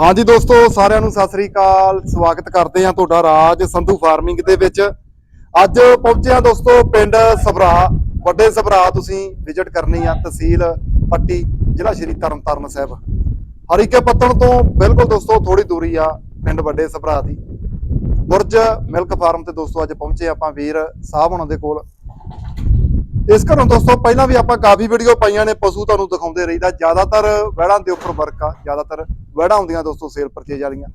ਹਾਂਜੀ ਦੋਸਤੋ, ਸਾਰਿਆਂ ਨੂੰ ਸਤਿ ਸ੍ਰੀ ਅਕਾਲ। ਸਵਾਗਤ ਕਰਦੇ ਹਾਂ ਤੁਹਾਡਾ ਰਾਜ ਸੰਧੂ ਫਾਰਮਿੰਗ ਦੇ ਵਿੱਚ। ਅੱਜ ਪਹੁੰਚਿਆ ਦੋਸਤੋ, ਪਿੰਡ ਸਭਰਾ, ਵੱਡੇ ਸਭਰਾ ਤੁਸੀਂ ਵਿਜ਼ਿਟ ਕਰਨੀ ਆ ਤਹਿਸੀਲ ਪੱਟੀ, ਜ਼ਿਲ੍ਹਾ ਸ਼੍ਰੀ ਤਰਨਤਾਰਨ ਸਾਹਿਬ। ਹਰੀਕੇ ਪੱਤਣ ਤੋਂ ਬਿਲਕੁਲ ਦੋਸਤੋ ਥੋੜੀ ਦੂਰੀ ਆ ਪਿੰਡ ਵੱਡੇ ਸਭਰਾ ਦੀ। ਬੁਰਜ ਮਿਲਕ ਫਾਰਮ ਤੇ ਦੋਸਤੋ, ਅੱਜ ਪਹੁੰਚੇ ਆਪਾਂ ਵੀਰ ਸਾਹਿਬ ਉਹਨਾਂ ਦੇ ਕੋਲ। ਇਸ ਘਰੋਂ ਦੋਸਤੋ ਪਹਿਲਾਂ ਵੀ ਆਪਾਂ ਕਾਫੀ ਵੀਡੀਓ ਪਾਈਆਂ ਨੇ ਪਸ਼ੂ ਤੁਹਾਨੂੰ ਦਿਖਾਉਂਦੇ ਰਹੀਦਾ। ਜ਼ਿਆਦਾਤਰ ਵਹਿੜਾਂ ਦੇ ਉੱਪਰ ਵਰਕ ਆ ਜ਼ਿਆਦਾਤਰ ਵਹਿੜਾਂ ਹੁੰਦੀਆਂ ਦੋਸਤੋ ਸੇਲ ਪਰਚੇਜ ਵਾਲੀਆਂ।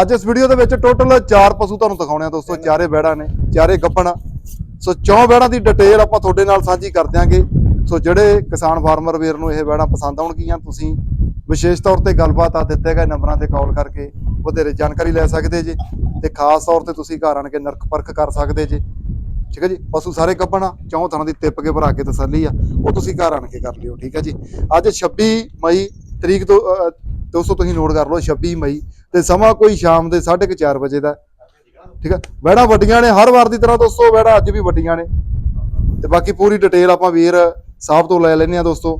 ਅੱਜ ਇਸ ਵੀਡੀਓ ਦੇ ਵਿੱਚ ਟੋਟਲ 4 ਪਸ਼ੂ ਤੁਹਾਨੂੰ ਦਿਖਾਉਣੇ ਆ ਦੋਸਤੋ ਚਾਰੇ ਵਹਿੜਾਂ ਨੇ ਚਾਰੇ ਗੱਪਣ। ਸੋ ਚੌਂ ਵਹਿੜਾਂ ਦੀ ਡਿਟੇਲ ਆਪਾਂ ਤੁਹਾਡੇ ਨਾਲ ਸਾਂਝੀ ਕਰ ਦਿਆਂਗੇ। ਸੋ ਜਿਹੜੇ ਕਿਸਾਨ ਫਾਰਮਰ ਵੀਰ ਨੂੰ ਇਹ ਵਹਿੜਾਂ ਪਸੰਦ ਆਉਣਗੀਆਂ ਤੁਸੀਂ ਵਿਸ਼ੇਸ਼ ਤੌਰ ਤੇ ਗੱਲਬਾਤ ਆ ਦਿੱਤੇ ਗਏ ਨੰਬਰਾਂ ਤੇ ਕਾਲ ਕਰਕੇ ਵਧੇਰੇ ਜਾਣਕਾਰੀ ਲੈ ਸਕਦੇ ਜੇ ਤੇ ਖਾਸ ਤੌਰ ਤੇ ਤੁਸੀਂ ਘਰ ਆਣ ਕੇ ਨਰਕ ਪਰਖ ਕਰ ਸਕਦੇ ਜੇ। ਠੀਕ ਹੈ ਜੀ? ਪਸ਼ੂ ਸਾਰੇ ਗੱਭਣ ਚੌਂ ਤਰ੍ਹਾਂ ਦੀ ਟਿੱਪ ਕੇ ਭਰਾ ਕੇ ਤਸੱਲੀ ਆ। ਉਹ ਤੁਸੀਂ ਘਰ ਆਣ ਕੇ ਕਰ ਲਿਓ, ਠੀਕ ਹੈ ਜੀ? ਅੱਜ 26 ਮਈ ਤਰੀਕ ਤੋਂ ਦੋਸਤੋ ਤੁਸੀਂ ਨੋਟ ਕਰ ਲਓ 26 ਮਈ ਤੇ ਸਮਾਂ ਕੋਈ ਸ਼ਾਮ ਦੇ 4:30 ਵਜੇ ਦਾ ਠੀਕ ਹੈ? ਵਹਿੜਾ ਵੱਡੀਆਂ ਨੇ, ਹਰ ਵਾਰ ਦੀ ਤਰ੍ਹਾਂ ਦੋਸਤੋ ਵਹਿੜਾ ਅੱਜ ਵੀ ਵੱਡੀਆਂ ਨੇ। ਤੇ ਬਾਕੀ ਪੂਰੀ ਡਿਟੇਲ ਆਪਾਂ ਵੀਰ ਸਾਹਿਬ ਤੋਂ ਲੈ ਲੈਨੇ ਆ ਦੋਸਤੋ।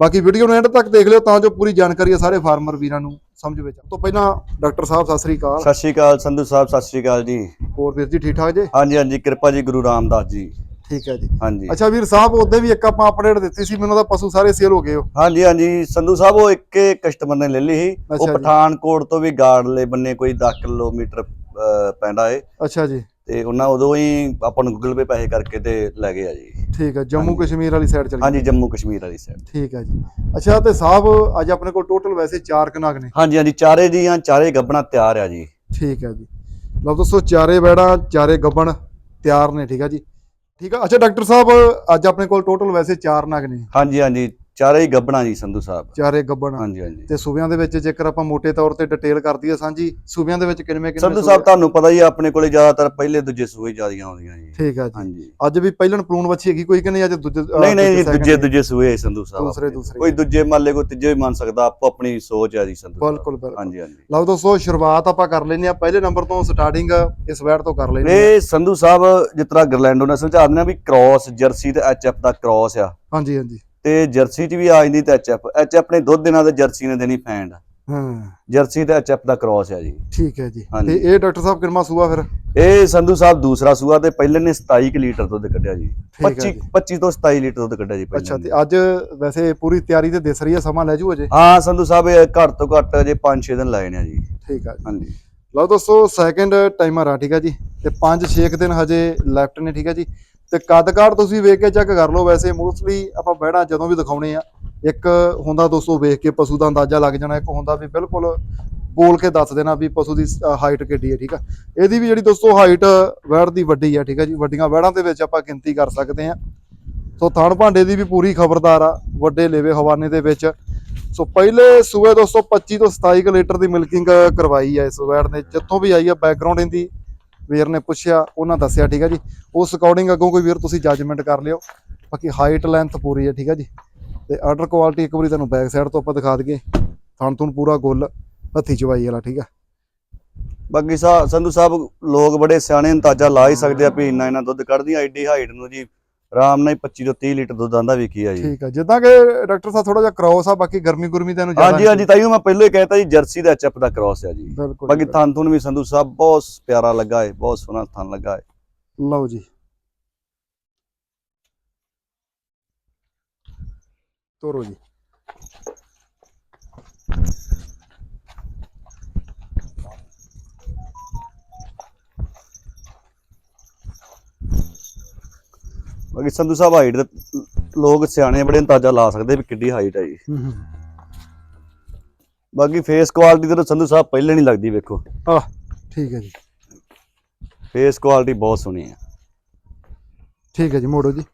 ਬਾਕੀ ਵੀਡੀਓ ਨੂੰ ਐਂਡ ਤੱਕ ਦੇਖ ਲਿਓ, ਤਾਂ ਜੋ ਪੂਰੀ ਜਾਣਕਾਰੀ ਆ ਸਾਰੇ ਫਾਰਮਰ ਵੀਰਾਂ ਨੂੰ। ਸਮਝ ਵਿੱਚ। ਤੋਂ ਪਹਿਲਾਂ ਡਾਕਟਰ ਸਾਹਿਬ ਸਤਿ ਸ੍ਰੀ ਅਕਾਲ। ਸਤਿ ਸ਼੍ਰੀ ਅਕਾਲ ਸੰਧੂ ਸਾਹਿਬ ਸਤਿ ਸ਼੍ਰੀ ਅਕਾਲ ਜੀ। ਹੋਰ ਵੀਰ ਜੀ ਠੀਕ ਠਾਕ ਜੀ? ਹਾਂਜੀ ਹਾਂਜੀ ਕਿਰਪਾ ਜੀ ਗੁਰੂ ਰਾਮਦਾਸ ਜੀ। ਠੀਕ ਹੈ ਜੀ। ਹਾਂਜੀ। ਅੱਛਾ ਵੀਰ ਸਾਹਿਬ ਉਹਦੇ ਵੀ ਇੱਕ ਆਪਾਂ ਅਪਡੇਟ ਦਿੱਤੀ ਸੀ ਮੈਨੂੰ ਤਾਂ ਪਸ਼ੂ ਸਾਰੇ ਸੇਲ ਹੋ ਗਏ ਹੋ ਹਾਂਜੀ ਹਾਂਜੀ ਸੰਧੂ ਸਾਹਿਬ ਉਹ ਇੱਕ ਕਸਟਮਰ ਨੇ ਲੈ ਲਈ ਸੀ। ਉਹ। ਪਠਾਨਕੋਟ ਤੋਂ ਵੀ ਗਾਰਡਲੇ ਬੰਨੇ ਕੋਈ 10 ਕਿਲੋਮੀਟਰ ਪੈਂਦਾ ਏ। ਅੱਛਾ ਜੀ। ਤੇ ਉਹਨਾਂ ਉਦੋਂ ਹੀ ਆਪਾਂ ਨੂੰ ਗੂਗਲ ਪੇ ਪੈਸੇ ਕਰਕੇ ਤੇ ਲੈ ਗਏ ਆ ਜੀ। ਠੀਕ ਹੈ ਜੰਮੂ ਹਾਂਜੀ। ਕਸ਼ਮੀਰ ਵਾਲੀ ਸਾਈਡ ਚਲੀ ਹਾਂਜੀ ਜੰਮੂ ਕਸ਼ਮੀਰ ਵਾਲੀ ਸਾਈਡ ਠੀਕ ਹੈ ਜੀ। ਅੱਛਾ ਤੇ ਸਾਹਿਬ ਅੱਜ ਆਪਣੇ ਕੋਲ ਟੋਟਲ ਵੈਸੇ 4 ਕਨਾਗ ਨੇ। ਹਾਂਜੀ ਹਾਂਜੀ ਚਾਰੇ ਦੀਆਂ ਚਾਰੇ ਗੱਬਣਾ ਤਿਆਰ ਆ ਜੀ। ਠੀਕ ਹੈ ਜੀ। ਲਓ ਦੋਸਤੋ ਚਾਰੇ ਬੈੜਾਂ ਚਾਰੇ ਗੱਬਣ ਤਿਆਰ ਨੇ ਠੀਕ ਹੈ ਜੀ। ਠੀਕ ਹੈ ਅੱਛਾ ਡਾਕਟਰ ਸਾਹਿਬ ਅੱਜ ਆਪਣੇ ਕੋਲ ਟੋਟਲ ਵੈਸੇ 4 ਨਗ ਨੇ। ਹਾਂਜੀ ਹਾਂਜੀ ਚਾਰੇ ਹੀ ਗੱਬਣਾ ਜੀ ਸੰਧੂ ਸਾਹਿਬ। ਚਾਰੇ ਗੱਬਣ। ਹਾਂਜੀ ਹਾਂਜੀ। ਤੇ ਸੂਬਿਆਂ ਦੇ ਵਿੱਚ ਜੇਕਰ ਆਪਾਂ ਮੋٹے ਤੌਰ ਤੇ ਡਿਟੇਲ ਕਰ ਦਈਏ ਸਾਂਝੀ ਸੂਬਿਆਂ ਦੇ ਵਿੱਚ ਕਿੰਨੇ ਕਿੰਨੇ ਸੰਧੂ ਸਾਹਿਬ ਤੁਹਾਨੂੰ ਪਤਾ ਹੀ ਆ, ਆਪਣੇ ਕੋਲੇ ਜ਼ਿਆਦਾਤਰ ਪਹਿਲੇ ਦੂਜੇ ਸੂਏ ਜਿਆਦੀਆਂ ਆਉਂਦੀਆਂ ਜੀ। ਠੀਕ ਹੈ ਜੀ। ਹਾਂਜੀ। ਅੱਜ ਵੀ ਪਹਿਲਣ ਪਲੂਣ ਵੱਛੀ ਹੈਗੀ ਕੋਈ ਕਿ ਨਹੀਂ ਅੱਜ ਦੂਜੇ ਨਹੀਂ ਨਹੀਂ ਦੂਜੇ ਨੇ? ਦੂਜੇ ਸੂਏ ਸੰਧੂ ਸਾਹਿਬ ਦੂਸਰੇ-। ਦੂਸਰੇ। ਕੋਈ ਦੂਜੇ ਮੰਨ ਲੇ ਕੋਈ ਤੀਜੇ ਵੀ ਮੰਨ ਸਕਦਾ ਆਪੋ ਆਪਣੀ ਸੋਚ ਹੈ ਜੀ ਸੰਧੂ। ਬਿਲਕੁਲ ਬਿਲਕੁਲ। ਹਾਂਜੀ ਹਾਂਜੀ। ਲਓ ਦੋਸਤੋ ਸ਼ੁਰੂਆਤ ਆਪਾਂ ਕਰ ਲੈਨੇ ਆ ਪਹਿਲੇ ਨੰਬਰ ਤੋਂ ਸਟਾਰਟਿੰਗ ਇਸ ਵੈਟ ਤੋਂ ਕਰ ਲੈਨੇ ਆ ਇਹ ਸੰਧੂ ਸਾਹਿਬ ਜਿਸ ਤਰ੍ਹਾਂ ਗਰਲੈਂਡੋ ਨਸਲ ਚ ਆਦਨੇ ਆ ਵੀ ਕ੍ਰਾਸ ਜਰਸੀ ਤੇ ਐਚਐਫ ਦਾ ਕ੍ਰਾਸ ਆ। ਹਾਂਜੀ ਹਾਂਜੀ। ਤੇ ਜਰਸੀ ਚ ਵੀ ਆ ਜਾਂਦੀ ਤੇ ਐਚਐਫ ਐਚਐਫ ਨੇ ਦੁੱਧ ਦਿਨਾਂ ਦੇ ਜਰਸੀ ਨੇ ਦੇਣੀ ਫੈਂਡ ਹਾਂ। ਜਰਸੀ ਤੇ ਐਚਐਫ ਦਾ ਕ੍ਰਾਸ ਆ ਜੀ। ਠੀਕ ਹੈ ਜੀ। ਤੇ ਇਹ ਡਾਕਟਰ ਸਾਹਿਬ ਕਿਰਮਾ ਸੂਆ ਫਿਰ? ਇਹ ਸੰਧੂ ਸਾਹਿਬ ਦੂਸਰਾ ਸੂਆ ਤੇ ਪਹਿਲੇ ਨੇ 27 ਕੁ ਲੀਟਰ ਦੁੱਧ ਕੱਢਿਆ ਜੀ। ਠੀਕ ਹੈ 25 ਜੀ। 25 ਤੋਂ 27 ਲੀਟਰ ਦੁੱਧ ਕੱਢਿਆ ਜੀ ਪਹਿਲੇ ਅੱਛਾ। ਤੇ ਅੱਜ ਵੈਸੇ ਪੂਰੀ ਤਿਆਰੀ ਤੇ ਦਿਸ ਰਹੀ ਹੈ ਸਮਾਂ ਲੈ ਜੂ ਅਜੇ? ਹਾਂ ਸੰਧੂ ਸਾਹਿਬ ਇਹ ਘੱਟ ਤੋਂ ਘੱਟ ਜੇ 5-6 ਦਿਨ ਲਾਏ ਨੇ ਜੀ। ਠੀਕ ਹੈ ਜੀ। ਹਾਂਜੀ। ਲਓ ਦੋਸਤੋ ਸੈਕਿੰਡ ਟਾਈਮਰ ਆ ਠੀਕ ਹੈ ਜੀ। ਤੇ 5-6 ਦਿਨ ਹਜੇ ਲੈਫਟ ਨੇ ਠੀਕ ਹੈ ਜੀ। ਤੇ ਕੱਦ ਕਾਠ ਤੁਸੀਂ ਵੇਖ ਕੇ ਚੈੱਕ ਕਰ ਲਓ ਵੈਸੇ ਮੋਸਟਲੀ ਆਪਾਂ ਬਹਿਣਾ ਜਦੋਂ ਵੀ ਦਿਖਾਉਣੇ ਆ। ਇੱਕ ਹੁੰਦਾ ਦੋਸਤੋ ਵੇਖ ਕੇ ਪਸ਼ੂ ਦਾ ਅੰਦਾਜ਼ਾ ਲੱਗ ਜਾਣਾ, ਇੱਕ ਹੁੰਦਾ ਵੀ ਬਿਲਕੁਲ ਬੋਲ ਕੇ ਦੱਸ ਦੇਣਾ ਵੀ ਪਸ਼ੂ ਦੀ ਹਾਈਟ ਕਿੱਡੀ ਹੈ, ਠੀਕ ਆ? ਇਹਦੀ ਵੀ ਜਿਹੜੀ ਦੋਸਤੋ ਹਾਈਟ ਵੈੜ ਦੀ ਵੱਡੀ ਆ ਠੀਕ ਆ ਜੀ? ਵੱਡੀਆਂ ਵੈੜਾਂ ਦੇ ਵਿੱਚ ਆਪਾਂ ਗਿਣਤੀ ਕਰ ਸਕਦੇ ਆ। ਸੋ ਥਣ ਭਾਂਡੇ ਦੀ ਵੀ ਪੂਰੀ ਖਬਰਦਾਰ ਆ, ਵੱਡੇ ਲੇਵੇ ਹਵਾਨੇ ਦੇ ਵਿੱਚ। ਸੋ ਪਹਿਲੇ ਸੂਏ ਦੋਸਤੋ 25 ਤੋਂ 27 ਕੁ ਲੀਟਰ ਦੀ ਮਿਲਕਿੰਗ ਕਰਵਾਈ ਆ ਇਸ ਵੈੜ ਨੇ, ਜਿੱਥੋਂ ਵੀ ਆਈ ਆ ਬੈਕਗ੍ਰਾਉਂਡ ਇਹਦੀ ਵੀਰ ਨੇ ਪੁੱਛਿਆ, ਉਹਨਾਂ ਦੱਸਿਆ, ਠੀਕ ਹੈ ਜੀ। ਉਸ ਅਕੋਰਡਿੰਗ ਅੱਗੋਂ ਕੋਈ ਵੀਰ ਤੁਸੀਂ ਜੱਜਮੈਂਟ ਕਰ ਲਿਓ। ਬਾਕੀ ਹਾਈਟ ਲੈਂਥ ਪੂਰੀ ਹੈ ਠੀਕ ਹੈ ਜੀ। ਤੇ ਆਰਡਰ ਕੁਆਲਿਟੀ ਇੱਕ ਵਾਰੀ ਤੁਹਾਨੂੰ ਬੈਕ ਸਾਈਡ ਤੋਂ ਆਪਾਂ ਦਿਖਾ ਦਈਏ। ਥਣ ਥੁਣ ਪੂਰਾ ਗੁੱਲ, ਹੱਥੀ ਚਵਾਈ ਵਾਲਾ, ਠੀਕ ਹੈ ਬਾਕੀ ਸਾ ਸੰਧੂ ਸਾਹਿਬ, ਲੋਕ ਬੜੇ ਸਿਆਣੇ, ਅੰਦਾਜ਼ਾ ਲਾ ਹੀ ਸਕਦੇ ਆ ਵੀ ਇੰਨਾ ਇੰਨਾ ਦੁੱਧ ਕੱਢਦੀਆਂ ਐਡੀ ਹਾਈਟ ਨੂੰ ਜੀ। ਆਰਾਮ ਨਾਲ ਹੀ 25 ਤੋਂ 30 ਲੀਟਰ ਦੁੱਧ ਆਂਦਾ ਵਿਕੀ ਆ ਜੀ। ਠੀਕ ਹੈ ਜਿੱਦਾਂ ਕਿ ਡਾਕਟਰ ਸਾਹਿਬ ਥੋੜਾ ਜਿਹਾ ਕ੍ਰੋਸ ਆ ਬਾਕੀ ਗਰਮੀ ਗੁਰਮੀ ਦਾ ਇਹਨੂੰ ਜ਼ਿਆਦਾ ਹਾਂਜੀ ਹਾਂਜੀ ਤਾਈਓ ਮੈਂ ਪਹਿਲਾਂ ਹੀ ਕਹਿਤਾ ਜੀ ਜਰਸੀ ਦਾ ਐਚਐਫ ਦਾ ਕ੍ਰਾਸ ਆ ਜੀ। ਬਾਕੀ ਥਣ ਥੁਣ ਵੀ ਸੰਧੂ ਸਾਹਿਬ ਬਹੁਤ ਪਿਆਰਾ ਲੱਗਾ ਹੈ ਬਹੁਤ ਸੋਹਣਾ ਥਣ ਲੱਗਾ ਹੈ ਲਓ ਜੀ। ਤੋਰੋ ਜੀ। ਬਾਕੀ ਸੰਧੂ ਸਾਹਿਬ ਹਾਈਟ ਦੇ ਲੋਕ ਸਿਆਣੇ ਬੜੇ ਅੰਦਾਜ਼ਾ ਲਾ ਸਕਦੇ ਵੀ ਕਿੱਡੀ ਹਾਈਟ ਹੈ ਜੀ ਬਾਕੀ ਫੇਸ ਕੁਆਲਿਟੀ ਤੇ ਸੰਧੂ ਸਾਹਿਬ ਪਹਿਲੇ ਨਹੀਂ ਲੱਗਦੀ ਵੇਖੋ। ਆਹ ਠੀਕ ਹੈ ਜੀ। ਫੇਸ ਕੁਆਲਿਟੀ ਬਹੁਤ ਸੋਹਣੀ ਹੈ ਠੀਕ ਹੈ ਜੀ ਮੋੜੋ ਜੀ।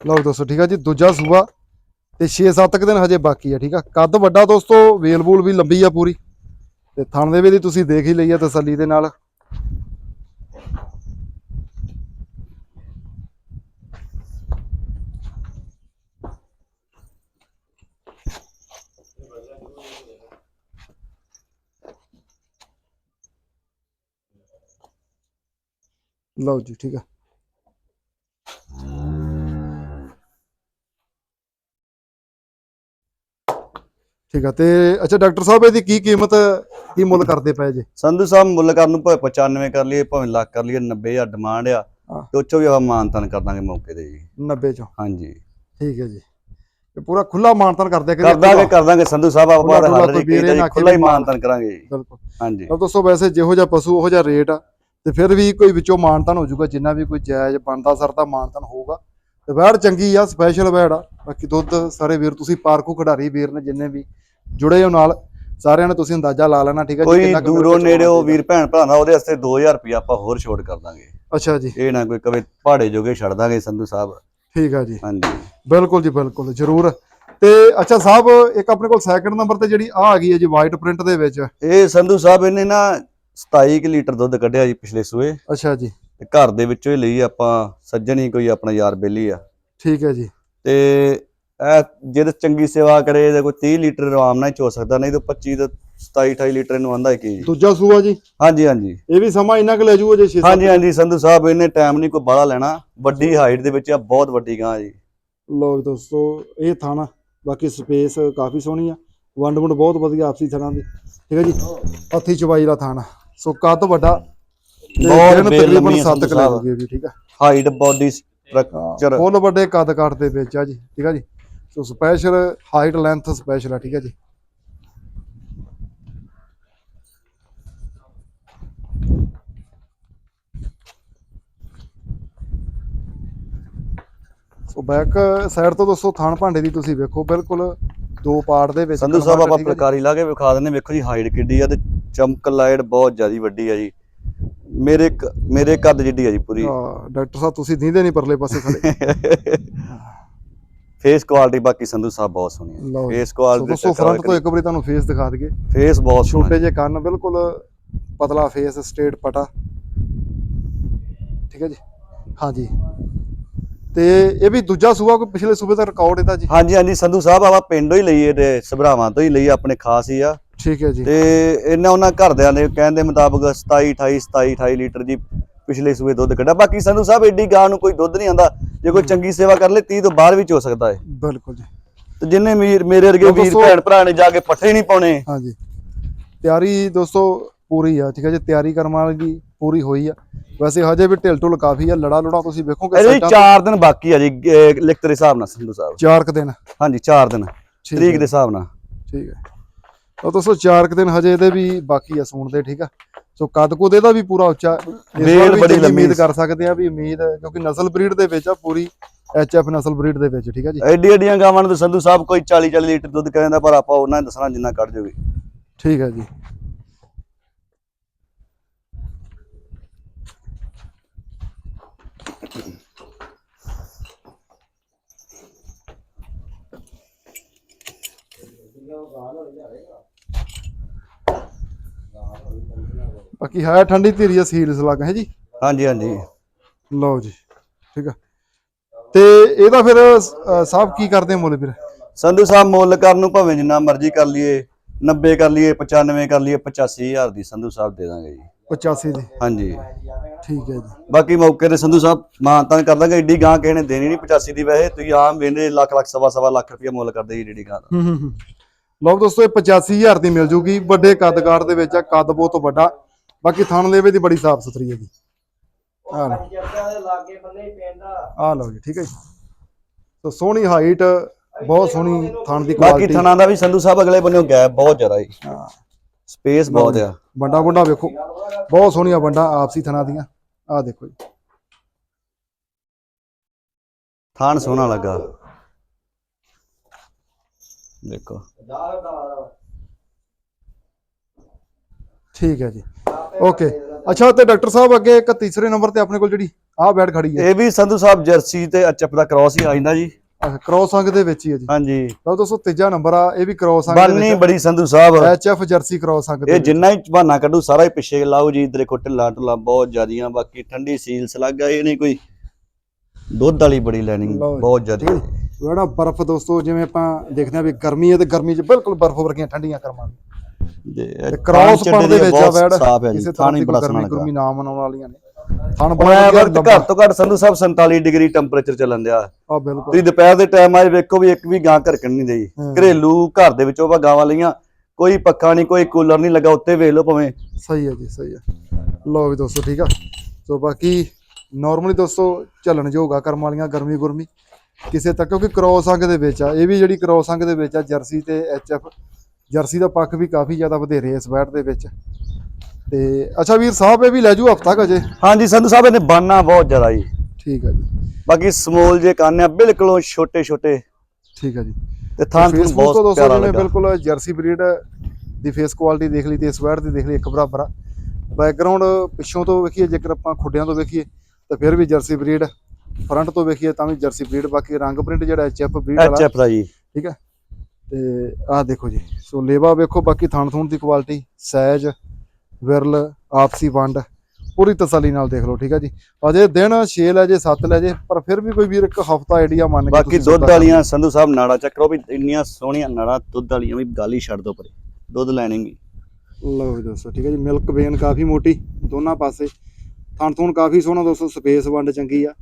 ਲਓ ਦੋਸਤੋ ਠੀਕ ਹੈ ਜੀ। ਦੂਜਾ ਸੂਆ ਤੇ 6-7 ਦਿਨ ਹਜੇ ਬਾਕੀ ਆ ਠੀਕ ਆ। ਕੱਦ ਵੱਡਾ ਦੋਸਤੋ ਵੇਲ ਬੂਲ ਵੀ ਲੰਬੀ ਆ ਪੂਰੀ। ਤੇ ਥਣ ਦੇ ਵੀ ਤੁਸੀਂ ਦੇਖ ਹੀ ਲਈ ਆ ਤਸੱਲੀ ਦੇ ਨਾਲ। ਲਓ ਜੀ ਠੀਕ ਆ। ਠੀਕ ਆ ਤੇ ਅੱਛਾ ਡਾਕਟਰ ਸਾਹਿਬ ਇਹਦੀ ਕੀ ਕੀਮਤ ਕੀ ਮੁੱਲ ਕਰਦੇ ਪਏ ਜੇ? ਸੰਧੂ ਸਾਹਿਬ ਮੁੱਲ ਕਰਨ ਨੂੰ ਭਾਵੇਂ 95 ਕਰ ਲਈਏ ਭਾਵੇਂ ਲੱਖ ਕਰ ਲਈਏ 90000 ਡਿਮਾਂਡ ਆ ਹਾਂ। ਤੇ ਉੱਚੋ ਵੀ ਆਪਾਂ ਮਾਨਤਨ ਕਰ ਦਾਂਗੇ ਮੌਕੇ ਤੇ ਜੀ। 90 ਚੋਂ? ਹਾਂਜੀ। ਠੀਕ ਹੈ ਜੀ। ਇਹ ਪੂਰਾ ਖੁੱਲਾ ਮਾਨਤਨ ਕਰਦੇ ਆ ਕਿ ਕਰ ਦਾਂਗੇ ਕਰ ਦਾਂਗੇ ਸੰਧੂ ਸਾਹਿਬ ਆਪਾਂ ਖੁੱਲਾ ਹਰ ਕੋਈ ਵੀਰੇ ਇੱਕ ਨਾ ਖੁੱਲਾ ਹੀ ਆਖੇ ਮਾਨਤਨ ਕਰਾਂਗੇ ਜੀ। ਬਿਲਕੁਲ। ਹਾਂਜੀ। ਤਾਂ ਦੋਸਤੋ ਵੈਸੇ ਜਿਹੋ ਜਿਹਾ ਪਸ਼ੂ ਉਹੋ ਜਿਹਾ ਰੇਟ ਆ। ਤੇ ਫਿਰ ਵੀ ਕੋਈ ਵਿੱਚੋਂ ਮਾਨਤਨ ਹੋ ਜਾਊਗਾ ਜਿੰਨਾ ਵੀ ਕੋਈ ਜਾਇਜ਼ ਬਣਦਾ ਸਰਦਾ ਮਾਨਤਨ ਹੋਊਗਾ। ਤੇ ਵੈੜ ਚੰਗੀ ਆ ਸਪੈਸ਼ਲ ਵੈੜ ਆ। ਬਾਕੀ ਦੁੱਧ ਸਾਰੇ ਵੀਰ ਤੁਸੀਂ ਪਾਰਕੂ ਖਿਡਾਰੀ ਵੀਰ ਨੇ ਜਿੰਨੇ ਵੀ ਜੁੜੇ ਹੋ ਨਾਲ ਸਾਰਿਆਂ ਨੇ ਤੁਸੀਂ ਅੰਦਾਜ਼ਾ ਲਾ ਲੈਣਾ ਠੀਕ ਹੈ ਕੋਈ ਕਿੰਨਾ ਦੂਰੋਂ ਚਾਹੀਦਾ। ਵੀਰ ਭੈਣ ਭਰਾ ਦਾ ਉਹਦੇ ਵਾਸਤੇ 2000 ਰੁਪਇਆ ਆਪਾਂ ਹੋਰ ਛੋਟ ਕਰ ਦਾਂਗੇ। ਅੱਛਾ ਜੀ। ਇਹ ਨਾ ਕੋਈ ਕਵੇ ਪਹਾੜੇ ਜੋਗੇ ਛੱਡ ਦਾਂਗੇ ਸੰਧੂ ਸਾਹਿਬ। ਠੀਕ ਆ ਜੀ। ਹਾਂਜੀ। ਬਿਲਕੁਲ ਜੀ ਬਿਲਕੁਲ ਜ਼ਰੂਰ। ਤੇ ਅੱਛਾ ਸਾਹਿਬ ਇੱਕ ਆਪਣੇ ਕੋਲ ਸੈਕਿੰਡ ਨੰਬਰ ਤੇ ਜਿਹੜੀ ਆ ਆ ਗਈ ਹੈ ਜੀ ਵਾਈਟ ਪ੍ਰਿੰਟ ਦੇ ਵਿੱਚ। ਇਹ ਸੰਧੂ ਸਾਹਿਬ ਇਹਨੇ ਨਾ 27 ਕੁ ਲੀਟਰ ਦੁੱਧ ਕੱਢਿਆ ਜੀ ਪਿਛਲੇ ਸੂਏ। ਅੱਛਾ ਜੀ। ਤੇ ਘਰ ਦੇ ਵਿੱਚੋਂ ਹੀ ਲਈ ਆਪਾਂ ਸੱਜਣ ਹੀ ਕੋਈ ਆਪਣਾ ਯਾਰ ਬੇਲੀ ਆ। ਠੀਕ ਹੈ ਜੀ। ਤੇ ਇਹ ਜਿਹਦੇ ਚੰਗੀ ਸੇਵਾ ਕਰੇ ਤੇ ਕੋਈ 30 ਲੀਟਰ ਆਰਾਮ ਨਾਲ ਹੀ ਚੋ ਸਕਦਾ ਨਹੀਂ ਤਾਂ 25 ਤੋਂ 27 28 ਲੀਟਰ ਇਹਨੂੰ ਆਂਦਾ ਕੀ ਜੀ। ਦੂਜਾ ਸੂਆ ਜੀ? ਹਾਂਜੀ ਹਾਂਜੀ। ਇਹ ਵੀ ਸਮਾਂ ਇੰਨਾ ਕੁ ਲੈ ਜੂਗਾ ਜੇ 6 ਹਾਂਜੀ ਹਾਂਜੀ ਸੰਧੂ ਸਾਹਿਬ ਇਹਨੇ ਟਾਈਮ ਨਹੀਂ ਕੋਈ ਬਾਹਲਾ ਲੈਣਾ। ਵੱਡੀ ਹਾਈਟ ਦੇ ਵਿੱਚ ਆ ਬਹੁਤ ਵੱਡੀ ਗਾਂ ਜੀ। ਲੋ ਦੋਸਤੋ ਇਹ ਥਾਣਾ ਬਾਕੀ ਸਪੇਸ ਕਾਫੀ ਸੋਹਣੀ ਆ। ਵੰਡ ਵੰਡ ਬਹੁਤ ਵਧੀਆ ਆਪਸੀ ਥਾਣਾ ਦੀ। ਠੀਕ ਹੈ ਜੀ ਹੱਥੀ ਚਵਾਈ ਦਾ ਥਾਣਾ। ਸੋ ਕੱਦ ਵੱਡਾ ਬਹੁਤ ਤਕਰੀਬਨ ਲੰਮੀ ਆ ਸੱਤ ਸੰਧੂ ਕੁ ਲੈ ਸਾਹਿਬ। ਜੂਗੀ ਇਹ ਵੀ ਠੀਕ ਆ? ਹਾਈਟ ਬਾਡੀ ਸਟਰਕਚਰ ਫੁੱਲ ਵੱਡੇ ਕੱਦ ਕਾਟ ਦੇ ਵਿੱਚ ਆ ਜੀ ਠੀਕ ਆ ਜੀ? So special height length special ਆ ਠੀਕ ਆ ਜੀ? ਸੋ ਬੈਕ ਸਾਈਡ ਤੋਂ ਦੋਸਤੋ ਥਾਣ ਭਾਂਡੇ ਦੀ ਤੁਸੀਂ ਵੇਖੋ ਬਿਲਕੁਲ ਦੋ ਪਾਰਟ ਦੇ ਵਿੱਚ ਸੰਧੂ ਸਾਹਿਬ ਆਪਾਂ। ਫੁਲਕਾਰੀ ਲਾ ਕੇ ਵਿਖਾ ਦਿੰਦੇ ਵੇਖੋ ਜੀ ਹਾਈਟ ਕਿੱਡੀ ਆ ਤੇ ਚਮਕ ਲਾਈਟ ਬਹੁਤ ਜ਼ਿਆਦੀ ਵੱਡੀ ਆ ਜੀ। ਮੇਰੇ ਕ- ਮੇਰੇ ਕੱਦ ਜਿੱਡੀ ਆ ਜੀ ਪੂਰੀ। ਹਾਂ ਡਾਕਟਰ ਸਾਹਿਬ ਤੁਸੀਂ ਦੀਂਦੇ ਨਹੀਂ ਪਰਲੇ ਪਾਸੇ ਖੜੇ। ਫੇਸ ਕੁਆਲਿਟੀ ਬਾਕੀ ਸੰਧੂ ਸਾਹਿਬ ਬਹੁਤ ਸੋਹਣੀ ਲਓ ਹੈ ਜੀ। ਫੇਸ ਸੋ ਕੁਆਲਿਟੀ ਦੋਸਤੋ ਫਰੰਟ ਤੋਂ ਇੱਕ ਵਾਰੀ ਤੁਹਾਨੂੰ ਫੇਸ ਦਿਖਾ ਦਈਏ। ਫੇਸ ਬਹੁਤ ਸੋਹਣਾ ਛੋਟੇ ਜਿਹੇ ਕੰਨ ਬਿਲਕੁਲ ਪਤਲਾ ਫੇਸ ਸਟ੍ਰੇਟ ਪਟਾ। ਠੀਕ ਹੈ ਜੀ? ਹਾਂਜੀ ਤੇ ਇਹ ਵੀ ਦੂਜਾ ਸੂਆ ਕੋਈ ਪਿਛਲੇ ਸੂਬੇ ਦਾ ਰਿਕਾਰਡ ਇਹਦਾ ਜੀ? ਹਾਂਜੀ ਹਾਂਜੀ ਸੰਧੂ ਸਾਹਿਬ ਆਪਾਂ ਪਿੰਡੋਂ ਹੀ ਲਈਏ ਤੇ ਸਭਰਾਵਾਂ ਤੋਂ ਹੀ ਲਈ ਆਪਣੇ ਖਾਸ ਹੀ ਆ। ਠੀਕ ਹੈ ਜੀ। ਤੇ ਇਹਨਾਂ ਉਹਨਾਂ ਘਰਦਿਆਂ ਦੇ ਕਹਿਣ ਦੇ ਮੁਤਾਬਕ 27 28 27 28 ਲੀਟਰ ਦੀ ਪਿਛਲੇ ਸੂਏ ਦੁੱਧ ਕੱਢਾ ਬਾਕੀ ਸੰਧੂ ਸਾਹਿਬ ਏਡੀ ਗਾਂ ਨੂੰ ਕੋਈ ਦੁੱਧ ਨਹੀਂ ਆਂਦਾ ਜੇ ਕੋਈ ਚੰਗੀ ਸੇਵਾ ਕਰ ਲੇ 30 ਤੋਂ ਬਾਹਰ ਵੀ ਹੋ ਸਕਦਾ ਹੈ ਬਿਲਕੁਲ ਜੀ। ਤੇ ਜਿੰਨੇ ਵੀਰ ਮੇਰੇ ਵਰਗੇ ਵੀਰ। ਭੈਣ ਭਰਾ ਨੇ ਜਾ ਕੇ ਪੱਠੇ ਨਹੀਂ ਪਾਉਣੇ। ਹਾਂਜੀ। ਤਿਆਰੀ ਦੋਸਤੋ ਪੂਰੀ ਆ ਠੀਕ ਹੈ ਜੀ। ਤਿਆਰੀ ਕਰਮ ਵਾਲੀ ਪੂਰੀ ਹੋਈ ਆ। ਵੈਸੇ ਹਜੇ ਵੀ ਢਿਲ ਢੁਲ ਕਾਫੀ ਆ ਲੜਾ ਲੁੜਾ ਤੁਸੀਂ ਵੇਖੋਗੇ ਸਾਈਡਾਂ 4 ਦਿਨ ਬਾਕੀ ਆ ਜੀ ਲਿਖਤ ਦੇ ਹਿਸਾਬ ਨਾਲ ਸੰਧੂ ਸਾਹਿਬ। ਚਾਰ ਕੁ ਦਿਨ। ਹਾਂਜੀ 4 ਦਿਨ। ਤਰੀਕ ਦੇ ਹਿਸਾਬ ਨਾਲ। ਠੀਕ ਹੈ। ਤਾਂ ਦੋਸਤੋ ਚਾਰ ਕੁ ਦਿਨ ਹਜੇ ਇਹਦੇ ਵੀ ਬਾਕੀ ਆ ਸੂਣ ਦੇ ਠੀਕ ਆ? ਸੋ ਕੱਦ ਕੁਦ ਇਹਦਾ ਵੀ ਪੂਰਾ ਉੱਚਾ ਇਸ ਵੇਲ ਵਾਰ ਵੀ ਬੜੀ ਲੰਮੀ ਉਮੀਦ ਕਰ ਸਕਦੇ ਆ ਵੀ ਉਮੀਦ ਕਿਉਂਕਿ ਨਸਲ ਬਰੀਡ ਦੇ ਵਿੱਚ ਆ ਪੂਰੀ ਐਚਐਫ ਨਸਲ ਬਰੀਡ ਦੇ ਵਿੱਚ ਠੀਕ ਆ ਜੀ? ਐਡੀ ਐਡੀਆਂ ਗਾਵਾਂ ਨੂੰ ਸੰਧੂ ਸਾਹਿਬ ਕੋਈ 40 40 ਲੀਟਰ ਦੁੱਧ ਕਹਿੰਦਾ ਪਰ ਆਪਾਂ ਉਹਨਾਂ ਨੇ ਦੱਸਣਾ ਜਿੰਨਾ ਕੱਢ ਜੋਗੇ। ਠੀਕ ਹੈ ਜੀ। ਬਾਕੀ ਹੈ ਠੰਡੀ ਧੀਰੀ ਆ ਸੀਲਸ ਲੱਗ ਹੈ ਜੀ? ਹਾਂਜੀ ਹਾਂਜੀ। ਲਓ ਜੀ ਠੀਕ ਆ। ਤੇ ਇਹਦਾ ਫਿਰ ਸਾਹਿਬ ਕੀ ਕਰਦੇ ਆ ਮੁੱਲ ਵੀਰ? ਸੰਧੂ ਸਾਹਿਬ ਮੁੱਲ ਕਰਨ ਨੂੰ ਭਾਵੇਂ ਜਿੰਨਾ ਮਰਜ਼ੀ ਕਰ ਲਈਏ 90 ਕਰ ਲਈਏ 95 ਕਰ ਲਈਏ 85000 ਦੀ ਸੰਧੂ ਸਾਹਿਬ ਦੇ ਦਾਂਗੇ ਜੀ। 85 ਦੀ? ਹਾਂਜੀ। ਠੀਕ ਹੈ ਜੀ। ਬਾਕੀ ਮੌਕੇ ਤੇ ਸੰਧੂ ਸਾਹਿਬ ਮਾਨਤਾਨ ਕਰ ਦਾਂਗੇ ਏਡੀ ਗਾਂ ਕਿਸੇ ਨੇ ਦੇਣੀ ਨਹੀਂ 85 ਦੀ ਵੈਸੇ। ਤੁਸੀਂ ਆਮ ਵੇਂਦੇ ਲੱਖ ਲੱਖ ਸਵਾ ਸਵਾ ਲੱਖ ਰੁਪਇਆ ਮੁੱਲ ਕਰਦੇ ਜੀ ਏਡੀ ਗਾਂ ਦਾ। ਹੂੰ ਹੂੰ ਹੂੰ। ਲਓ ਦੋਸਤੋ ਇਹ 85000 ਦੀ ਮਿਲ ਜੂਗੀ। ਵੱਡੇ ਕੱਦਕਾਰ ਦੇ ਵਿੱਚ ਆ ਕੱਦ ਬਹੁਤ ਵੱਡਾ। ਬਾਕੀ ਥਣ ਲੇਵੇ ਦੀ ਬੜੀ ਸਾਫ਼ ਸੁਥਰੀ ਹੈ ਜੀ ਆ ਲਓ। ਆ ਲਓ ਜੀ ਠੀਕ ਹੈ ਜੀ। ਸੋ ਸੋਹਣੀ ਹਾਈਟ ਬਹੁਤ ਸੋਹਣੀ ਥਣ ਦੀ ਬਾਕੀ ਕੁਆਲਿਟੀ ਥਣਾ ਦਾ ਵੀ ਸੰਧੂ ਸਾਹਿਬ ਅਗਲੇ ਬੰਨੇੋਂ ਗੈਪ ਬਹੁਤ ਜ਼ਿਆਦਾ ਜੀ। ਹਾਂ। ਸਪੇਸ ਬਹੁਤ ਆ। ਬੰਡਾ ਬੰਡਾ ਵੇਖੋ ਬਹੁਤ ਸੋਹਣੀਆਂ ਬੰਡਾ ਆਪਸੀ ਥਣਾ ਦੀਆਂ। ਆ ਦੇਖੋ ਜੀ। ਥਾਣ ਸੋਹਣਾ ਲੱਗਾ। ਦੇਖੋ। ਠੀਕ ਹੈ ਜੀ। ਓਕੇ ਅੱਛਾ ਤੇ ਡਾਕਟਰ ਸਾਹਿਬ ਅੱਗੇ ਇੱਕ ਤੀਸਰੇ ਨੰਬਰ ਤੇ ਆਪਣੇ ਕੋਲ ਜਿਹੜੀ ਆਹ ਬੈਡ ਖੜੀ ਹੈ। ਇਹ ਵੀ ਸੰਧੂ ਸਾਹਿਬ ਜਰਸੀ ਤੇ ਅਚਪ ਦਾ ਕ੍ਰਾਸ ਹੀ ਆ ਜਾਂਦਾ ਜੀ। ਅੱਛਾ ਕ੍ਰੋਸ ਅੰਗ ਦੇ ਵਿੱਚ ਹੀ ਹੈ ਜੀ। ਹਾਂਜੀ। ਲਓ ਦੋਸਤੋ ਤੀਜਾ ਨੰਬਰ ਆ ਇਹ ਵੀ ਕ੍ਰੋਸ ਅੰਗ ਦੇ ਬਾਨੀ ਬੜੀ ਸੰਧੂ ਸਾਹਿਬ। ਐਚਐਫ ਜਰਸੀ ਕ੍ਰੋਸ ਅੰਗ ਦੇ ਇਹ। ਜਿੰਨਾ ਹੀ ਬਹਾਨਾ ਕੱਢੂ ਸਾਰਾ ਹੀ ਪਿੱਛੇ ਲਾਓ ਜੀ ਇਧਰੇ ਕੋ ਢਿੱਲਾ ਢੁੱਲਾ ਬਹੁਤ ਜ਼ਿਆਦੀਆਂ ਬਾਕੀ ਠੰਡੀ ਸੀਲਸ ਲੱਗਾ ਇਹ ਨਹੀਂ ਕੋਈ। ਦੁੱਧ ਵਾਲੀ ਬੜੀ ਲੈਣੀ ਬਹੁਤ ਜ਼ਿਆਦੀ। ਜਿਹੜਾ ਬਰਫ਼ ਦੋਸਤੋ ਜਿਵੇਂ ਆਪਾਂ ਦੇਖਦੇ ਆ ਵੀ ਗਰਮੀ ਹੈ ਤੇ ਗਰਮੀ 'ਚ ਬਿਲਕੁਲ ਬਰਫ਼ ਵਰਗੀਆਂ ਠੰਡੀਆਂ ਕਰਮਾਂ ਕ੍ਰੋਸ ਪਣ ਦੇ ਵਿੱਚ ਆ ਵੈੜ ਸਾਫ਼ ਹੈ ਜੀ ਥਾਣੀ ਬੜਾ ਸੋਹਣਾ ਗਰਮੀ ਲੱਗਾ। ਗੁਰਮੀ ਨਾ ਮਨਾਉਣ ਵਾਲੀਆਂ ਨੇ ਥਣ ਹੁਣ ਬੜਾ ਵਕਤ ਘੱਟ ਤੋਂ ਘੱਟ ਸੰਧੂ ਸਾਹਿਬ 47 ਡਿਗਰੀ ਟੈਂਪਰੇਚਰ ਚੱਲਣ ਦਿਆ। ਆ ਬਿਲਕੁਲ। ਤੁਸੀਂ ਦੁਪਹਿਰ ਦੇ ਟਾਈਮ ਆਏ ਵੇਖੋ ਵੀ ਇੱਕ ਵੀ ਗਾਂ ਘਰਕਣ ਨਹੀਂ ਦੇਈ। ਘਰੇਲੂ ਘਰ ਦੇ ਵਿੱਚੋਂ ਆਪਾਂ ਗਾਵਾਂ ਲਈਆਂ। ਕੋਈ ਪੱਖਾ ਨਹੀਂ ਕੋਈ ਕੂਲਰ ਨਹੀਂ ਲੱਗਾ ਉੱਤੇ ਵੇਖ ਲਓ ਭਾਵੇਂ। ਸਹੀ ਹੈ ਜੀ ਸਹੀ ਹੈ। ਲਓ ਵੀ ਦੋਸਤੋ ਠੀਕ ਆ। ਸੋ ਬਾਕੀ ਨਾਰਮਲੀ ਦੋਸਤੋ ਚੱਲਣ ਜੋਗਾ ਕਰਮ ਵਾਲੀਆਂ ਗਰਮੀ ਗੁਰਮੀ। ਕਿਸੇ ਤੱਕ ਕਿਉਂਕਿ ਕ੍ਰੋਸ ਅੰਗ ਦੇ ਵਿੱਚ ਆ ਇਹ ਵੀ ਜਿਹੜੀ ਕ੍ਰੋਸ ਅੰਗ ਦੇ ਵਿੱਚ ਆ ਜਰਸੀ ਤੇ ਐਚਐਫ ਜਰਸੀ ਦਾ ਪੱਖ ਵੀ ਕਾਫੀ ਜ਼ਿਆਦਾ ਵਧੇਰੇ ਇਸ ਬੈਟ ਦੇ ਵਿੱਚ। ਤੇ ਅੱਛਾ ਵੀਰ ਸਾਹਿਬ ਇਹ ਵੀ ਲੈ ਜੂ ਹਫਤਾ ਅਜੇ ਹਾਂਜੀ। ਸੰਧੂ ਸਾਹਿਬ ਇਹਨੇ ਬਾਨਾ ਬਹੁਤ ਜ਼ਿਆਦਾ ਜੀ। ਠੀਕ ਹੈ ਜੀ। ਬਾਕੀ ਸਮੋਲ ਜੇ ਕੰਨ ਆ ਬਿਲਕੁਲ ਛੋਟੇ ਛੋਟੇ ਠੀਕ ਹੈ ਜੀ। ਤੇ ਥਾਂ ਤੋਂ ਬਹੁਤ ਪਿਆਰਾ ਲੱਗਾ। ਬਿਲਕੁਲ ਜਰਸੀ ਬਰੀਡ ਦੀ ਫੇਸ ਕੁਆਲਿਟੀ ਦੇਖ ਲਈ ਤੇ ਇਸ ਬੈਟ ਦੀ ਦੇਖ ਲਈ ਇੱਕ ਬਰਾਬਰ ਆ। ਬੈਕਗ੍ਰਾਉਂਡ ਪਿੱਛੋਂ ਤੋਂ ਵੇਖੀਏ ਜੇਕਰ ਆਪਾਂ ਖੁੱਡਿਆਂ ਤੋਂ ਵੇਖੀਏ ਤਾਂ ਫਿਰ ਵੀ ਜਰਸੀ ਬਰੀਡ। ਫਰੰਟ ਤੋਂ ਵੇਖੀਏ ਤਾਂ ਵੀ ਜਰਸੀ ਬਰੀਡ ਬਾਕੀ ਰੰਗ ਪ੍ਰਿੰਟ ਜਿਹੜਾ ਐਚਐਫ ਬਰੀਡ ਵਾਲਾ। ਐਚਐਫ ਦਾ ਜੀ। ਠੀਕ ਹੈ ਤੇ ਆਹ ਦੇਖੋ ਜੀ। ਸੋ ਲੇਵਾ ਵੇਖੋ ਬਾਕੀ ਥਣ ਥੂਣ ਦੀ ਕੁਆਲਿਟੀ ਸਾਈਜ਼ ਵਿਰਲ ਆਪਸੀ ਵੰਡ ਪੂਰੀ ਤਸੱਲੀ ਨਾਲ ਦੇਖ ਲਓ ਠੀਕ ਹੈ ਜੀ। ਅਜੇ ਦਿਨ 6 ਲੈ ਜੇ 7 ਲੈ ਜੇ ਪਰ ਫਿਰ ਵੀ ਕੋਈ ਵੀਰ ਇੱਕ ਹਫਤਾ ਆਈਡੀਆ ਮੰਨ ਕੇ ਬਾਕੀ ਦੁੱਧ ਵਾਲੀਆਂ ਸੰਧੂ ਸਾਹਿਬ ਨਾੜਾ ਚੱਕਰੋ ਵੀ ਇੰਨੀਆਂ ਸੋਹਣੀਆਂ ਨਾੜਾ ਦੁੱਧ ਵਾਲੀਆਂ ਵੀ ਗੱਲ ਹੀ ਛੱਡ ਦੋ ਪਰੇ। ਦੁੱਧ ਲੈਣੀ ਵੀ। ਲਓ ਜੀ ਦੋਸਤੋ ਠੀਕ ਹੈ ਜੀ। ਮਿਲਕ ਵੇਨ ਕਾਫੀ ਮੋਟੀ ਦੋਨਾਂ ਪਾਸੇ। ਥਣ ਥੂਣ ਕਾਫੀ ਸੋਹਣਾ ਦੋਸਤੋ ਸਪੇਸ ਵੰਡ ਚੰਗੀ ਆ।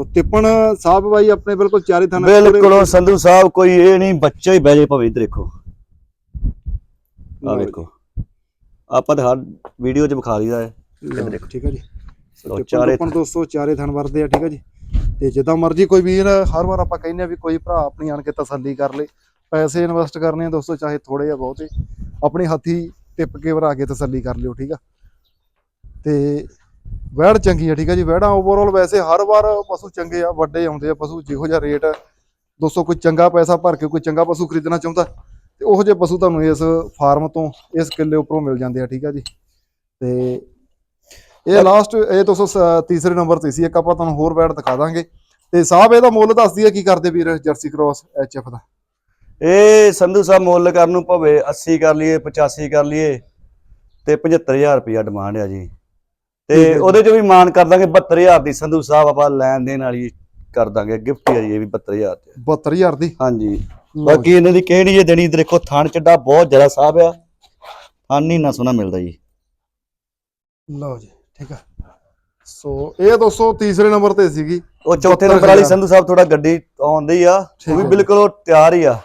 ਸੋ ਤਿੱਪਣ ਸਾਹਿਬ ਬਾਈ ਆਪਣੇ ਬਿਲਕੁਲ ਚਾਰੇ ਥਣ ਬਿਲਕੁਲ ਸੰਧੂ ਸਾਹਿਬ ਕੋਈ ਇਹ ਨਹੀਂ ਬੱਚਾ ਹੀ ਬਹਿ ਜੇ ਭਵੇਂ ਇੱਧਰ ਦੇਖੋ। ਆ ਵੇਖੋ ਆਪਾਂ ਤਾਂ ਹਰ ਵੀਡੀਓ 'ਚ ਵਿਖਾ ਲਈਦਾ ਹੈ। ਦੇਖੋ। ਠੀਕ ਹੈ ਜੀ। ਸੋ ਤਿੱਪਣ ਚਾਰੇ ਟੁੱਪਣ ਦੋਸਤੋ ਚਾਰੇ ਥਣ ਵਰਦੇ ਆ ਠੀਕ ਹੈ ਜੀ। ਤੇ ਜਿੱਦਾਂ ਮਰਜ਼ੀ ਕੋਈ ਵੀਰ ਹਰ ਵਾਰ ਆਪਾਂ ਕਹਿੰਦੇ ਆ ਵੀ ਕੋਈ ਭਰਾ ਆਪਣੀ ਆਣ ਕੇ ਤਸੱਲੀ ਕਰ ਲੇ। ਪੈਸੇ ਇਨਵੈਸਟ ਕਰਨੇ ਆ ਦੋਸਤੋ ਚਾਹੇ ਥੋੜੇ ਜਾਂ ਬਹੁਤੇ। ਆਪਣੇ ਹੱਥੀ ਟਿੱਪ ਕੇ ਭਰਾ ਕੇ ਤਸੱਲੀ ਕਰ ਲਿਓ ਠੀਕ ਆ। ਤੇ ਵੈੜ ਚੰਗੀ ਆ ਠੀਕ ਆ ਜੀ ਵੈੜਾਂ ਓਵਰਆਲ ਵੈਸੇ ਹਰ ਵਾਰ ਪਸ਼ੂ ਚੰਗੇ ਆ ਵੱਡੇ ਆਉਂਦੇ ਆ ਪਸ਼ੂ ਜਿਹੋ ਜਿਹਾ ਰੇਟ ਦੋਸਤੋ ਕੋਈ ਚੰਗਾ ਪੈਸਾ ਭਰ ਕੇ ਕੋਈ ਚੰਗਾ ਪਸ਼ੂ ਖਰੀਦਣਾ ਚਾਹੁੰਦਾ ਤੇ ਉਹੋ ਜਿਹੇ ਪਸ਼ੂ ਤੁਹਾਨੂੰ ਇਸ ਫਾਰਮ ਤੋਂ ਇਸ ਕਿੱਲੇ ਉੱਪਰੋਂ ਮਿਲ ਜਾਂਦੇ ਆ ਠੀਕ ਆ ਜੀ। ਤੇ ਇਹ ਲਾਸਟ ਇਹ ਦੋਸਤੋ ਤੀਸਰੇ ਨੰਬਰ ਤੇ ਸੀ ਇੱਕ ਆਪਾਂ ਤੁਹਾਨੂੰ ਹੋਰ ਵੈੜ ਦਿਖਾ ਦਾਂਗੇ। ਤੇ ਸਾਹਿਬ ਇਹਦਾ ਮੁੱਲ ਦੱਸ ਦਈਏ ਕੀ ਕਰਦੇ ਵੀਰ ਜਰਸੀ ਕ੍ਰੋਸ ਐਚਐਫ ਦਾ? ਇਹ ਸੰਧੂ ਸਾਹਿਬ ਮੁੱਲ ਕਰਨ ਨੂੰ ਭਵੇ 80 ਕਰ ਲਈਏ 85 ਕਰ ਲਈਏ ਤੇ 75000 ਰੁਪਇਆ ਡਿਮਾਂਡ ਆ ਜੀ। ਹੈ ਤੇ। ਉਹਦੇ 'ਚ ਵੀ ਮਾਨ ਕਰ ਦਾਂਗੇ 72000 ਦੀ ਸੰਧੂ ਸਾਹਿਬ ਆਪਾਂ ਲੈਣ ਦੇਣ ਵਾਲੀ ਕਰ ਦਾਂਗੇ ਗਿਫਟ ਹੀ ਜੀ ਇਹ ਵੀ 72000 ਤੇ 72000 ਦੀ? ਹਾਂਜੀ। ਬਾਕੀ ਇਹਨਾਂ ਦੀ ਕਿਹੜੀ ਹੈ ਦੇਣੀ ਦੇਖੋ ਥਣ ਚੱਡਾ ਬਹੁਤ ਜ਼ਿਆਦਾ ਸਾਹਿਬ ਆ। ਨਹੀਂ ਨਾ ਸੋਹਣਾ ਮਿਲਦਾ ਜੀ। ਲਓ ਜੀ ਠੀਕ ਆ। ਸੋ ਇਹ ਦੋਸਤੋ ਤੀਸਰੇ ਨੰਬਰ ਤੇ ਸੀਗੀ। ਉਹ ਚੌਥੇ 72,000 ਨੰਬਰ ਵਾਲੀ ਸੰਧੂ ਸਾਹਿਬ ਥੋੜਾ ਗੱਡੀ ਆਉਂਦੀ ਆ ਉਹ ਵੀ। ਬਿਲਕੁਲ ਤਿਆਰ ਹੀ ਆ।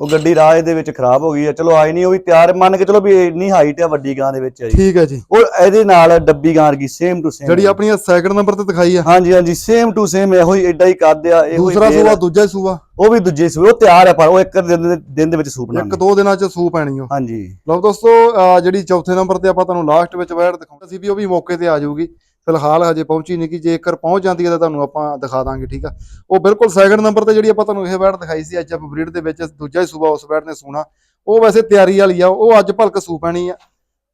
ਉਹ ਗੱਡੀ ਰਾਹ ਦੇ ਵਿੱਚ ਖਰਾਬ ਹੋ ਗਈ ਆ। ਚਲੋ ਆਈ ਨਹੀਂ ਉਹ ਵੀ ਤਿਆਰ ਮੰਨ ਕੇ ਚਲੋ ਵੀ ਇੰਨੀ ਹਾਈਟ ਆ ਵੱਡੀ ਗਾਂ ਦੇ ਵਿੱਚ ਆ ਜੀ। ਠੀਕ ਹੈ ਜੀ। ਉਹ ਇਹਦੇ ਨਾਲ ਡੱਬੀ ਗਾਂ ਵਰਗੀ ਸੇਮ ਟੂ ਸੇਮ ਜਿਹੜੀ ਆਪਣੀ ਸੈਕਿੰਡ ਨੰਬਰ ਤੇ ਦਿਖਾਈ ਆ। ਹਾਂਜੀ ਹਾਂਜੀ ਸੇਮ ਟੂ ਸੇਮ ਇਹੋ ਹੀ ਐਡਾ ਹੀ ਕੱਦ ਆ ਇਹੋ ਹੀ ਦੂਸਰਾ ਸੂਆ। ਦੂਜਾ ਸੂਆ। ਉਹ ਵੀ ਦੂਜੇ ਸੂਏ ਉਹ ਤਿਆਰ ਆ ਪਰ ਉਹ ਇੱਕ ਦਿਨ ਦੇ ਦਿਨ ਦੇ ਵਿੱਚ ਸੂਪ ਇੱਕ ਬਣਾਉਣਾ ਦੋ ਦਿਨਾਂ ਚ ਸੂ ਪੈਣੀ ਉਹ। ਹਾਂਜੀ। ਲਓ ਦੋਸਤੋ ਜਿਹੜੀ ਚੌਥੇ ਨੰਬਰ ਤੇ ਆਪਾਂ ਤੁਹਾਨੂੰ ਲਾਸਟ ਵਿੱਚ ਵੈੜ ਦਿਖਾਉਂਦੇ ਸੀ ਵੀ ਉਹ ਵੀ ਮੌਕੇ ਤੇ ਆ ਜਾਊਗੀ। ਫਿਲਹਾਲ ਹਜੇ ਪਹੁੰਚੀ ਨਹੀਂ ਕਿ ਜੇਕਰ ਪਹੁੰਚ ਜਾਂਦੀ ਹੈ ਤਾਂ ਤੁਹਾਨੂੰ ਆਪਾਂ ਦਿਖਾ ਦਾਂਗੇ ਠੀਕ ਆ? ਉਹ ਬਿਲਕੁਲ ਸੈਕਿੰਡ ਨੰਬਰ ਤੇ ਜਿਹੜੀ ਆਪਾਂ ਤੁਹਾਨੂੰ ਇਹ ਵੈੜ ਦਿਖਾਈ ਸੀ ਅੱਜ ਬਰੀਡ ਦੇ ਵਿੱਚ ਦੂਜਾ ਹੀ ਸੂਬਾ ਉਸ ਵੈੜ ਨੇ ਸੂਣਾ। ਉਹ ਵੈਸੇ ਤਿਆਰੀ ਵਾਲੀ ਆ ਉਹ ਅੱਜ ਭਲਕ ਸੂ ਪੈਣੀ ਆ।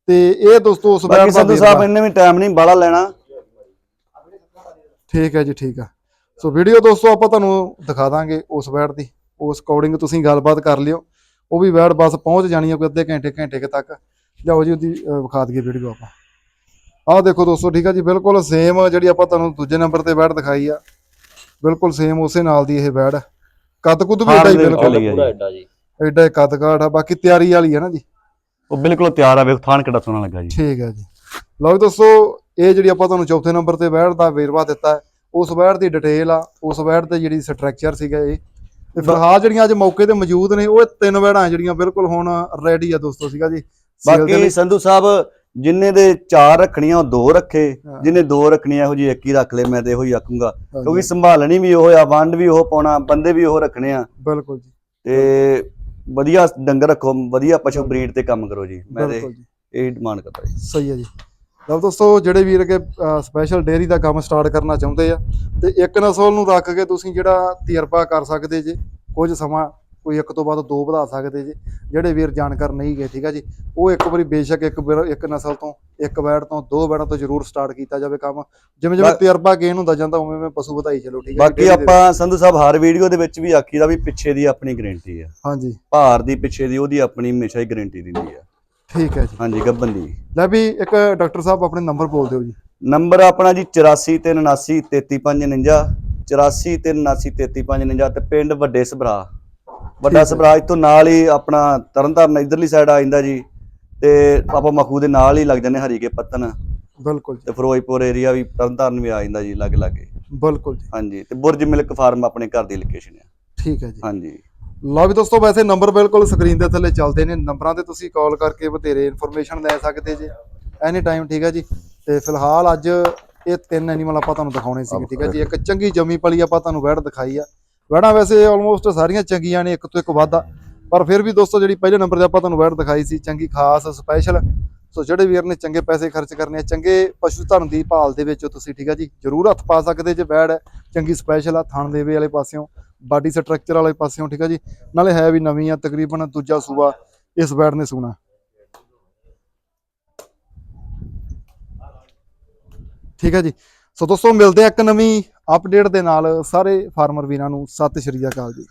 ਤੇ ਇਹ ਦੋਸਤੋ ਉਸ ਬਾਕੀ ਦਾ ਸੰਧੂ ਸਾਹਿਬ। ਇਹਨੇ ਵੀ ਟਾਈਮ ਨਹੀਂ ਬਾਲਾ ਲੈਣਾ। ਠੀਕ ਹੈ ਜੀ ਠੀਕ ਆ। ਸੋ ਵੀਡੀਓ ਦੋਸਤੋ ਆਪਾਂ ਤੁਹਾਨੂੰ ਦਿਖਾ ਦਾਂਗੇ ਉਸ ਵੈੜ ਦੀ। ਉਸ ਅਕੋਰਡਿੰਗ ਤੁਸੀਂ ਗੱਲਬਾਤ ਕਰ ਲਿਓ। ਉਹ ਵੀ ਵੈੜ ਬਸ ਪਹੁੰਚ ਜਾਣੀ ਆ ਕੋਈ ਅੱਧੇ ਘੰਟੇ ਘੰਟੇ ਤੱਕ। ਜਾਓ ਜੀ ਉਹਦੀ ਵਿਖਾ ਦਈਏ ਵੀਡੀਓ ਆਪਾਂ। ਆਹ ਦੇਖੋ ਦੋਸਤੋ ਠੀਕ ਆ ਜੀ ਬਿਲਕੁਲ ਸੇਮ ਜਿਹੜੀ ਆਪਾਂ ਤੁਹਾਨੂੰ ਦੂਜੇ ਨੰਬਰ ਤੇ ਵੈੜ ਦਿਖਾਈ ਆ। ਬਿਲਕੁਲ ਸੇਮ ਉਸੇ ਨਾਲ ਦੀ ਇਹ ਵੈੜ ਆ। ਕੱਦ ਕੁੱਦ ਵੀ ਹਾਂ, ਏਡਾ ਹੀ ਬਿਲਕੁਲ ਆ। ਪੂਰਾ ਐਡਾ ਜੀ। ਏਡਾ ਹੀ ਕੱਦ ਕਾਠ ਆ ਬਾਕੀ ਤਿਆਰੀ ਵਾਲੀ ਆ ਨਾ ਜੀ। ਉਹ ਬਿਲਕੁਲ ਤਿਆਰ ਆ ਵੇਖ ਥਾਨ ਕਿੱਡਾ ਸੋਹਣਾ ਲੱਗਾ ਜੀ। ਠੀਕ ਹੈ ਜੀ। ਲਓ ਜੀ ਦੋਸਤੋ ਇਹ ਜਿਹੜੀ ਆਪਾਂ ਤੁਹਾਨੂੰ ਚੌਥੇ ਨੰਬਰ ਤੇ ਵੈੜ ਦਾ ਵੇਰਵਾ ਦਿੱਤਾ ਹੈ ਉਸ ਵੈੜ ਦੀ ਡਿਟੇਲ ਆ ਉਸ ਵੈੜ ਤੇ ਜਿਹੜੀ ਸਟਰਕਚਰ ਸੀਗਾ ਇਹ। ਤੇ ਫਿਲਹਾਲ ਜਿਹੜੀਆਂ ਅੱਜ ਮੌਕੇ ਤੇ ਮੌਜੂਦ ਨੇ ਉਹ ਤਿੰਨ ਵੈੜਾਂ ਜਿਹੜੀਆਂ ਬਿਲਕੁਲ ਹੁਣ ਰੈਡੀ ਆ ਦੋਸਤੋ ਸੀਗਾ ਜੀ। ਬਾਕੀ। ਸੰਧੂ ਸਾਹਿਬ ਜਿੰਨੇ ਦੇ ਚਾਰ ਰੱਖਣੀਆਂ ਉਹ ਦੋ ਰੱਖੇ। ਜਿੰਨੇ ਦੋ ਰੱਖਣੀਆਂ ਇਹੋ ਜੀ ਇੱਕ ਹੀ ਰੱਖ ਲੈ ਮੈਂ ਤੇ ਇਹੋ ਹੀ ਆਖੂੰਗਾ। ਕਿਉਂਕਿ ਸੰਭਾਲਣੀ ਵੀ ਉਹ ਆ ਵੰਡ ਵੀ ਉਹ ਪਾਉਣਾ ਬੰਦੇ ਵੀ ਉਹ ਰੱਖਣੇ ਆ। ਬਿਲਕੁਲ ਜੀ। ਤੇ ਵਧੀਆ ਡੰਗਰ ਰੱਖੋ ਵਧੀਆ ਪਸ਼ੂ ਬਰੀਡ ਤੇ ਕੰਮ ਕਰੋ ਜੀ। ਮੈਂ ਤੇ ਇਹ ਡਿਮਾਂਡ ਕਰਦਾ ਜੀ। ਸਹੀ ਹੈ ਜੀ। ਲਓ ਦੋਸਤੋ ਜਿਹੜੇ ਵੀਰ ਕੇ ਸਪੈਸ਼ਲ ਡੇਅਰੀ ਦਾ ਕੰਮ ਸਟਾਰਟ ਕਰਨਾ ਚਾਹੁੰਦੇ ਆ ਤੇ ਇੱਕ ਨਸਲ ਨੂੰ ਰੱਖ ਕੇ ਤੁਸੀਂ ਜਿਹੜਾ ਤਜਰਬਾ ਕਰ ਸਕਦੇ ਜੇ ਕੁਝ ਸਮਾਂ ਕੋਈ ਇੱਕ ਤੋਂ ਬਾਅਦ ਦੋ ਵਧਾ ਸਕਦੇ ਜੇ ਜਿਹੜੇ ਵੀਰ ਜਾਣਕਾਰ ਨਹੀਂ ਗਏ ਠੀਕ ਆ ਜੀ? ਉਹ ਇੱਕ ਵਾਰੀ ਬੇਸ਼ੱਕ ਇੱਕ ਇੱਕ ਨਸਲ ਤੋਂ ਇੱਕ ਵੈੜ ਤੋਂ ਦੋ ਵੈੜਾਂ ਤੋਂ ਜ਼ਰੂਰ ਸਟਾਰਟ ਕੀਤਾ ਜਾਵੇ ਕੰਮ। ਜਿਵੇਂ ਜਿਵੇਂ ਤਜਰਬਾ ਗੇਨ ਹੁੰਦਾ ਜਾਂਦਾ ਉਵੇਂ ਉਵੇਂ ਪਸ਼ੂ ਵਧਾਈ ਚਲੋ ਠੀਕ ਹੈ ਬਾਕੀ ਆਪਾਂ ਸੰਧੂ ਸਾਹਿਬ ਹਰ ਵੀਡੀਓ ਦੇ ਵਿੱਚ ਵੀ ਆਖੀਦਾ ਵੀ ਪਿੱਛੇ ਦੀ ਆਪਣੀ ਗਾਰੰਟੀ ਆ। ਹਾਂਜੀ। ਭਾਰ ਦੀ ਪਿੱਛੇ ਦੀ ਉਹਦੀ ਆਪਣੀ ਹਮੇਸ਼ਾ ਹੀ ਗਾਰੰਟੀ ਦਿੰਦੀ ਆ। ਠੀਕ ਹੈ ਜੀ। ਹਾਂਜੀ ਗੱਬਨ ਦੀ ਲੈ ਵੀ ਇੱਕ ਡਾਕਟਰ ਸਾਹਿਬ ਆਪਣੇ ਨੰਬਰ ਬੋਲ ਦਿਓ ਜੀ। ਨੰਬਰ ਆਪਣਾ ਜੀ 84 379 83 ਤੇ ਪਿੰਡ ਵੱਡੇ ਸਭਰਾ। ਵੱਡਾ। ਸਭਰਾ ਇੱਥੋਂ ਨਾਲ ਹੀ ਆਪਣਾ ਤਰਨਤਾਰਨ ਇਧਰਲੀ ਸਾਈਡ ਆ ਜਾਂਦਾ ਜੀ ਤੇ ਆਪਾਂ ਮਖੂ ਦੇ ਨਾਲ ਹੀ ਲੱਗ ਜਾਂਦੇ ਹਰੀਕੇ ਪੱਤਨ। ਬਿਲਕੁਲ ਤੇ ਫਿਰੋਜ਼ਪੁਰ ਏਰੀਆ ਵੀ ਤਰਨਤਾਰਨ ਵੀ ਆ ਜਾਂਦਾ ਜੀ ਲਾਗੇ ਲਾਗੇ ਬਿਲਕੁਲ ਜੀ। ਹਾਂਜੀ ਤੇ ਬੁਰਜ ਮਿਲਕ ਫਾਰਮ ਆਪਣੇ ਘਰ ਦੀ ਲੋਕੇਸ਼ਨ ਆ। ਠੀਕ ਹੈ ਜੀ। ਹਾਂਜੀ। ਲਓ ਵੀ ਦੋਸਤੋ ਵੈਸੇ ਨੰਬਰ ਬਿਲਕੁਲ ਸਕਰੀਨ ਦੇ ਥੱਲੇ ਚੱਲਦੇ ਨੇ। ਨੰਬਰਾਂ ਤੇ ਤੁਸੀਂ ਕਾਲ ਕਰਕੇ ਬਥੇਰੇ ਇਨਫੋਰਮੇਸ਼ਨ ਲੈ ਸਕਦੇ ਜੇ। ਐਨੀ ਟਾਈਮ ਠੀਕ ਹੈ ਜੀ। ਤੇ ਫਿਲਹਾਲ ਅੱਜ ਇਹ ਤਿੰਨ ਐਨੀਮਲ ਆਪਾਂ ਤੁਹਾਨੂੰ ਦਿਖਾਉਣੇ ਸੀ ਠੀਕ ਹੈ ਜੀ। ਇੱਕ ਚੰਗੀ ਜਮੀ ਪਲੀ ਆਪਾਂ ਤੁਹਾਨੂੰ ਵੈੜ ਦਿਖਾਈ ਆ। ਵੈੜਾਂ ਵੈਸੇ ਆਲਮੋਸਟ ਸਾਰੀਆਂ ਚੰਗੀਆਂ ਨੇ, ਇੱਕ ਤੋਂ ਇੱਕ ਵਾਧਾ। ਪਰ ਫਿਰ ਵੀ ਦੋਸਤੋ, ਜਿਹੜੀ ਪਹਿਲੇ ਨੰਬਰ ਤੇ ਆਪਾਂ ਤੁਹਾਨੂੰ ਵੈੜ ਦਿਖਾਈ ਸੀ, ਚੰਗੀ ਖਾਸ ਸਪੈਸ਼ਲ ਸੋ ਜਿਹੜੇ ਵੀਰ ਨੇ ਚੰਗੇ ਪੈਸੇ ਖਰਚ ਕਰਨੇ ਆ, ਚੰਗੇ ਪਸ਼ੂ ਧਨ ਦੀ ਭਾਲ ਦੇ ਵਿੱਚ ਤੁਸੀਂ ਠੀਕ ਹੈ ਜੀ, ਜਰੂਰ ਹੱਥ ਪਾ ਸਕਦੇ ਜੇ ਵੈੜ। ਹੈ ਚੰਗੀ ਸਪੈਸ਼ਲ ਆ, ਥਣ ਦੇਵੇ ਵਾਲੇ ਪਾਸਿਓਂ, ਬਾਡੀ ਸਟਰਕਚਰ ਵਾਲੇ ਪਾਸਿਓਂ, ਠੀਕ ਹੈ ਜੀ। ਨਾਲੇ ਹੈ ਵੀ ਨਵੀਂ ਆ, ਤਕਰੀਬਨ ਦੂਜਾ ਸੂਆ ਇਸ ਬੈਡ ਨੇ ਸੂਣਾ। ਠੀਕ ਹੈ ਜੀ। ਸੋ ਦੋਸਤੋ, ਮਿਲਦੇ ਆ ਇੱਕ ਨਵੀਂ ਅਪਡੇਟ ਦੇ ਨਾਲ ਸਾਰੇ ਫਾਰਮਰ ਵੀਰਾਂ ਨੂੰ ਸਤਿ ਸ਼੍ਰੀ ਅਕਾਲ ਜੀ।